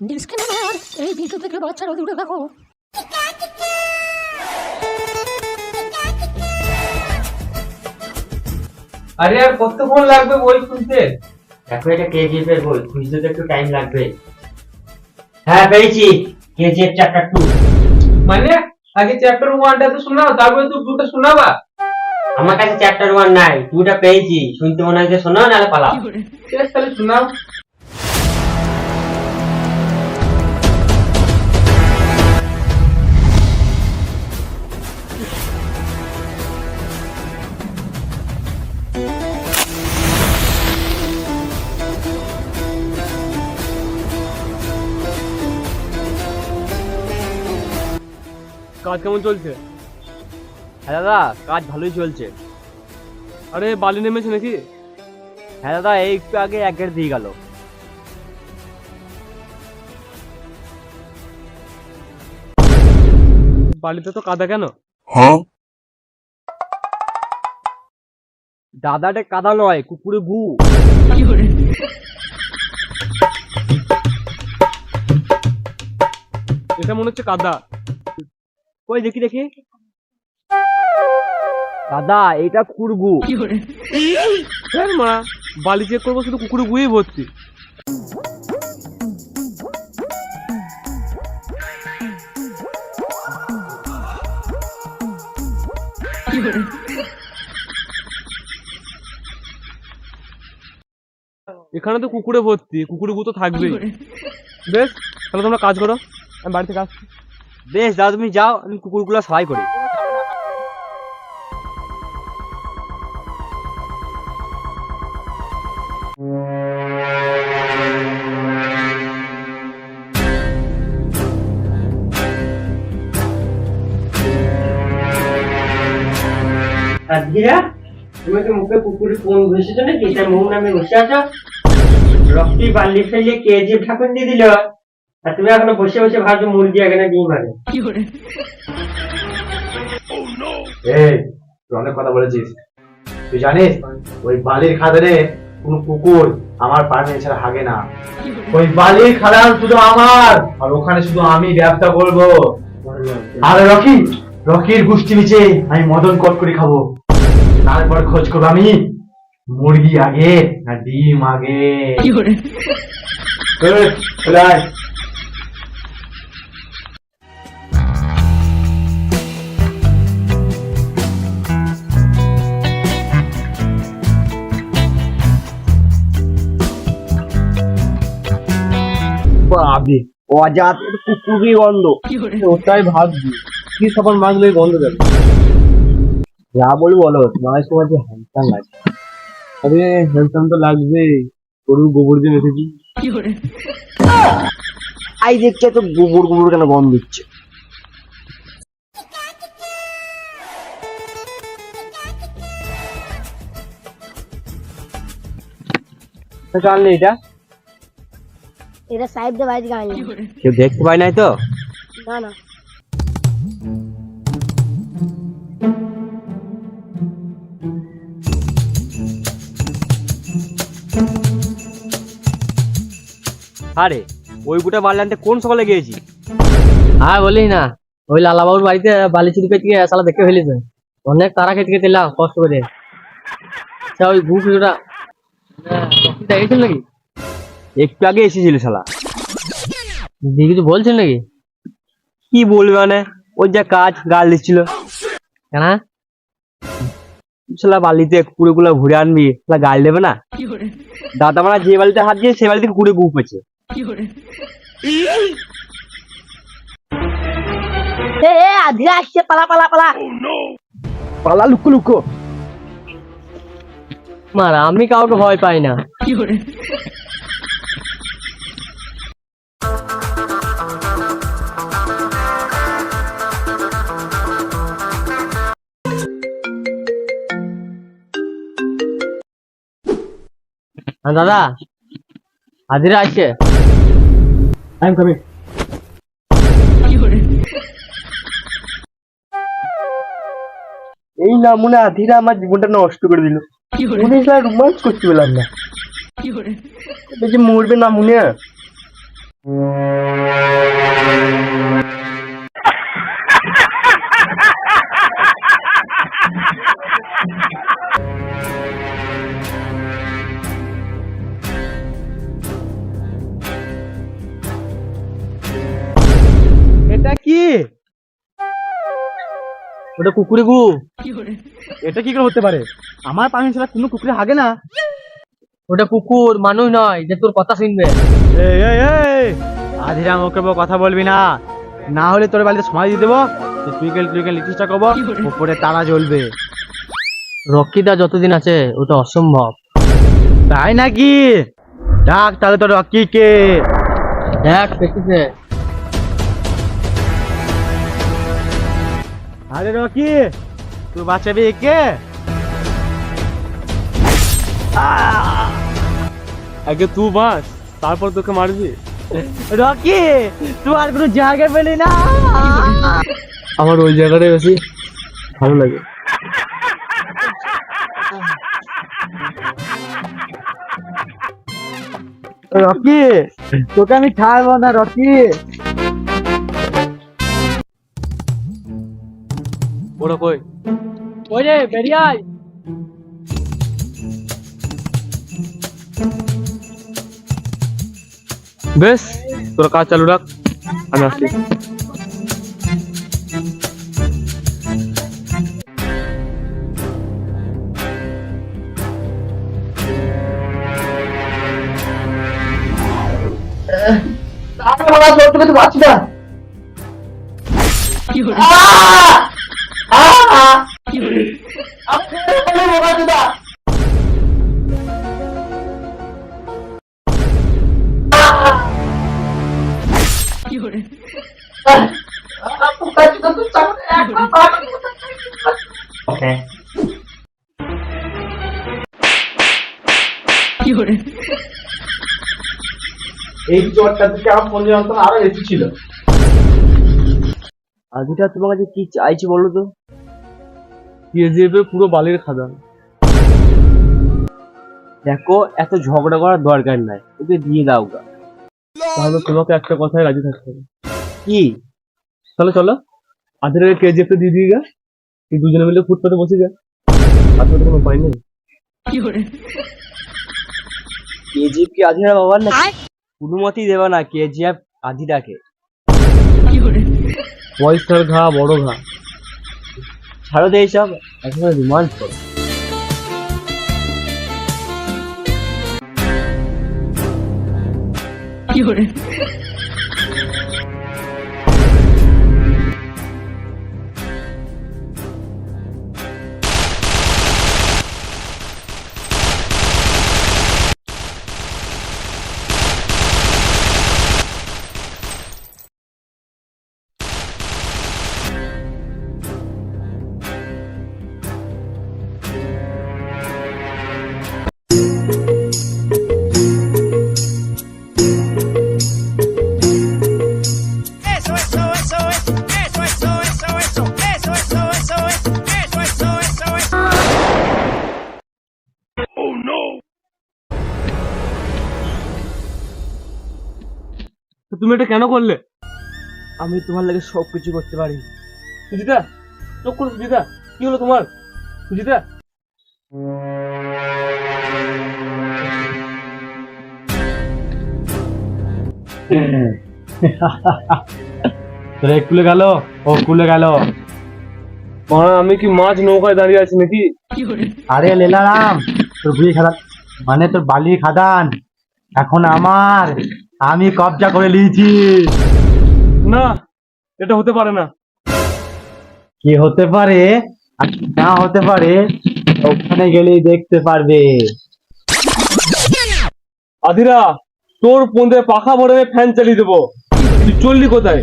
Disclaimer এই video থেকে বাচ্চারা দূরে থাকো আরে আর কতক্ষণ লাগবে বই খুলতে দেখো এটা কেজিএফ এর বই? খুঁজতে তো একটু টাইম লাগবে। হ্যাঁ পেয়েছি। কেজিএফ চ্যাপ্টার টু মানে? আগে চ্যাপ্টার ওয়ানটা তো শোনাও তারপরে তো দুটো শোনাবা? আমার কাছে চ্যাপ্টার ওয়ান নাই টুটা পেয়েছি। শুনতে মনে হচ্ছে শোনাও নাহলে পালাও। তাহলে শোনাও। কাজ কেমন চলছে? হ্যাঁ দাদা কাজ ভালোই চলছে। আরে বালি নেমেছে নাকি? হ্যাঁ দাদা এই একটু আগে এক গেট দিয়ে গেল। বালিতে তো কাদা কেন? দাদাটা কাদা নয় কুকুরে গু। এটা মনে হচ্ছে কাদা। কই দেখি দেখি। দাদা এটা কুকুরগু হ্যাঁ মা বালি চেক করব শুধু কুকুরে গুয়েই ভর্তি এখানে তো কুকুরে ভর্তি কুকুরে গু তো থাকবেই বেশ তাহলে তোমরা কাজ করো। আমি বাড়ি থেকে আসছি। বেশ দাদা তুমি যাও, আমি কুকুরগুলো সহায় করি। সাতগিরা তুমি কি মুখে কুকুরে কোন বসেছো নাকি? তার মুখ নামে বসে আছো? রক্তি বালি ফেলে কেজিএফ ঠাকুর দিয়ে দিল? আর তুমি এখনও বসে বসে ভাবছ মুরগি এখানে ডিম এই তুই অনেক কথা বলেছিস। তুই জানিস ওই বালির খাদানে কোন কুকুর আমার পারমিশন ছাড়া হাগে না। ওই বালির খাদান শুধু আমার আর ওখানে শুধু আমি ব্যবসা করব। আর রকি রকির গুষ্টি নিচে আমি মদন কট করে খাব। তারপর খোঁজ করব আমি মুরগি আগে না ডিম আগে। বাবি অজাত কুকুরই গন্ধ। ওটাই ভাবছি। কি সাবান মাখলে গন্ধ দেবে? যা বলি বলো তোমার সময় যে হ্যান্ডসাম লাগে আরে হ্যান্ডসাম তো লাগবেই। গরুর গোবর দিয়ে মেখেছি আই দেখছে তো গোবর গোবর কেন গন্ধ দিচ্ছে? জানলে এটা? এটা সাহেবদের বাড়িতে গান কেউ দেখতে পায় নাই তো? না না। আরে ওই গুটা বালি আনতে কোন সকালে গিয়েছি হ্যাঁ বলি না। ওই লালাবাবুর বাড়িতে বালি চুরি করতে গিয়ে শালা দেখে ফেলিছে অনেক তারা খেতে খেতে কষ্ট করে। আচ্ছা ওই গু কিছুটা দেখেছেন নাকি? একটু আগে এসেছিল শালা। দিয়ে কিছু বলছেন নাকি? কি বলবে মানে? ওর যা কাজ গাল দিচ্ছিল। কেন? শালা বালিতে কুড়ে গুলো ঘুরে আনবি শালা গাল দেবে না? দাদা মারা যে বালিতে হাত দিয়ে সে বালিতে কুড়ে গু পেয়েছে এ এ আধিরা আসছে পালা পালা পালা। পালা লুকো লুকো। মার আমি কাউকে ভয় পাই না। হ্যাঁ দাদা। হাজিরা আসছে I'm coming. এই না মনে আধিরা আমার জীবনটা নষ্ট করে দিল। মনে হয় রোমান্স করতে পেলাম না। মরবে না মনে। ওটা কুকুরে গু। এটা কি করে হতে পারে? আমার পারমিশন ছাড়া কোনো কুকুরে হাগে না। ওটা কুকুর মানুষ নয় যে তোর কথা শুনবে। এই এই এই! আধিরা মুখে বউ কথা বলবি না। না হলে তোর বাড়িতে সময় দিয়ে দেবো। টুইকেল টুইকেল লিটিসটা করব। উপরে তারা জ্বলবে। রক্ষিতা যতদিন আছে ওটা অসম্ভব। তাই নাকি? ডাক তাহলে তোর রকি কে দেখ দেখতেছে। আরে রকি তুই বাঁচাবি একে? আগে তুই বাস তারপর তোকে মারবি। রকি তুই আর কোনো জায়গা পেলি না? আমার ওই জায়গাটাই বেশি ভালো লাগে। রকি তোকে আমি ছাড়বো না রকি। ওরা কই ওই রে বেরিয়ে আয় বেশ তোরা কাজ চালু রাখ আমি আসছি এই চোরটা থেকে আমার ফোন যন্ত্রণা আরও বেশি ছিল। আদিটা তোমার কাছে কি চাইছি বলো তো? কেজিএফ এ পুরো বালির খাদান দেখো এত ঝগড়া করার দরকার নাই। ওকে দিয়ে দাও গা। তাহলে তোমাকে একটা কথায় রাজি থাকতে হবে। কি? তাহলে চলো আধের আগে কেজিএফ টা দিয়ে দিয়ে গা তুই দুজনে মিলে ফুটপাতে বসে যা আর তোর কোনো উপায় নেই? কেজিএফ কি আধিরা বাবার না? কোনো মতেই দেবে না কেজিএফ আধিরাকে। পয়সার ঘা বড় ঘা। ছাড়ো তো এইসব। এখন রিমান্ড করো। 有人。তুমি এটা কেন করলে? আমি তোমার লাগে সব কিছু করতে পারি। সুজিতা চোখ করো সুজিতা কি হলো তোমার? সুজিতা। তোরা কুলে গেল? ও কুলে গেল। আমি কি মাছ নৌকায় দাঁড়িয়ে আছি নাকি? আরে লেলারাম তোর বুড়ি খাদান মানে তোর বালি খাদান এখন আমার। আমি কবজা করে নিয়েছি। না এটা হতে পারে না। কি হতে পারে? আর কি না হতে পারে ওখানে গেলেই দেখতে পারবে। আধিরা তোর পন্দে পাখা ভরে ফ্যান চালিয়ে দেবো। তুই চললি কোথায়?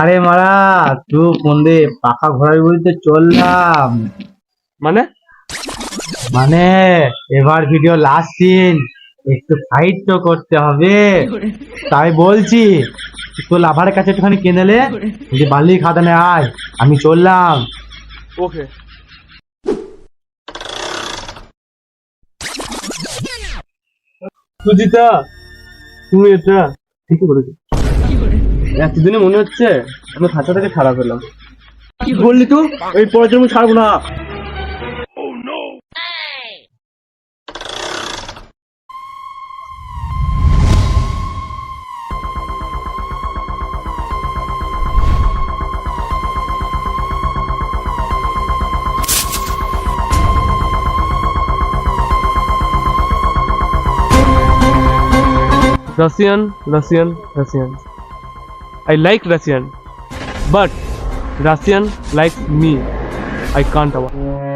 আরে মারা তুই ফোনে পাখা ঘোরার বলতে চললাম। মানে? মানে এবার ভিডিও লাস্ট সিন একটু ফাইট তো করতে হবে। তাই বলছি তো লাভারের কাছে একটুখানি কিনেলে যে বালি খাদানে আয় আমি চললাম। ওকে। সুজিতা তুমি এটা ঠিকই বলেছ। এতদিনে মনে হচ্ছে আমি খাঁচা থেকে ছাড়া পেলাম। কি বললি তুই এই পরের জন্য ছাড়বো না। Russian, Russian, Russian. I like Russian, but Russian likes me. I can't avoid.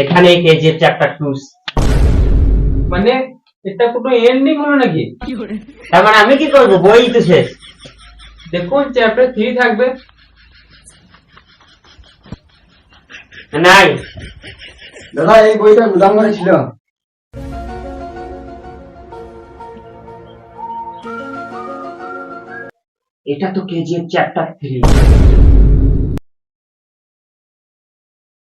এখানে কেজিএফ চ্যাপ্টার টু মানে এটা কোনো এন্ডিং হলো নাকি? তার মানে আমি কি করব? বই তো শেষ। দেখুন চ্যাপ্টার থ্রি থাকবে। নাই। দাদা এই বইটা গুদাম ঘরে ছিল। এটা তো কেজিএফ চ্যাপ্টার থ্রি